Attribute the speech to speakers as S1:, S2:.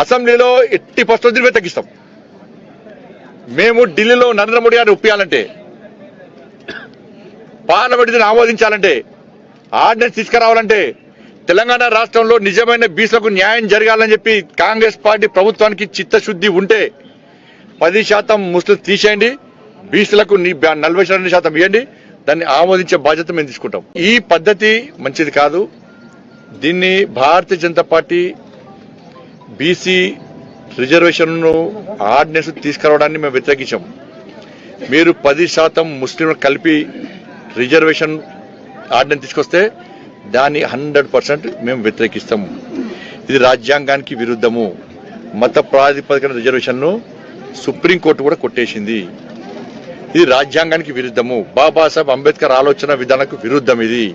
S1: అసెంబ్లీలో ఎట్టి పరిస్థితులు తగ్గిస్తాం మేము ఢిల్లీలో నరేంద్ర మోడీ గారిని ఒప్పియాలంటే పార్లమెంట్ని ఆమోదించాలంటే ఆర్డినెన్స్ తీసుకురావాలంటే తెలంగాణ రాష్ట్రంలో నిజమైన బీసీలకు న్యాయం జరగాలని చెప్పి కాంగ్రెస్ పార్టీ ప్రభుత్వానికి చిత్తశుద్ధి ఉంటే పది శాతం ముస్లిం తీసేయండి బీసీలకు నలభై రెండు శాతం ఇవ్వండి దాన్ని ఆమోదించే బాధ్యత మేము తీసుకుంటాం. ఈ పద్ధతి మంచిది కాదు. దీన్ని భారతీయ జనతా పార్టీ బీసీ రిజర్వేషన్ను ఆర్డినెన్స్ తీసుకురావడాన్ని మేము వ్యతిరేకించాం. మీరు పది శాతం ముస్లింలు కలిపి రిజర్వేషన్ ఆర్డినెన్స్ తీసుకొస్తే దాన్ని హండ్రెడ్ పర్సెంట్ మేము వ్యతిరేకిస్తాము ఇది రాజ్యాంగానికి విరుద్ధము. మత ప్రాతిపదికన రిజర్వేషన్ను సుప్రీంకోర్టు కూడా కొట్టేసింది. ఇది రాజ్యాంగానికి విరుద్ధము. బాబాసాహెబ్ అంబేద్కర్ ఆలోచన విధానకు విరుద్ధం ఇది.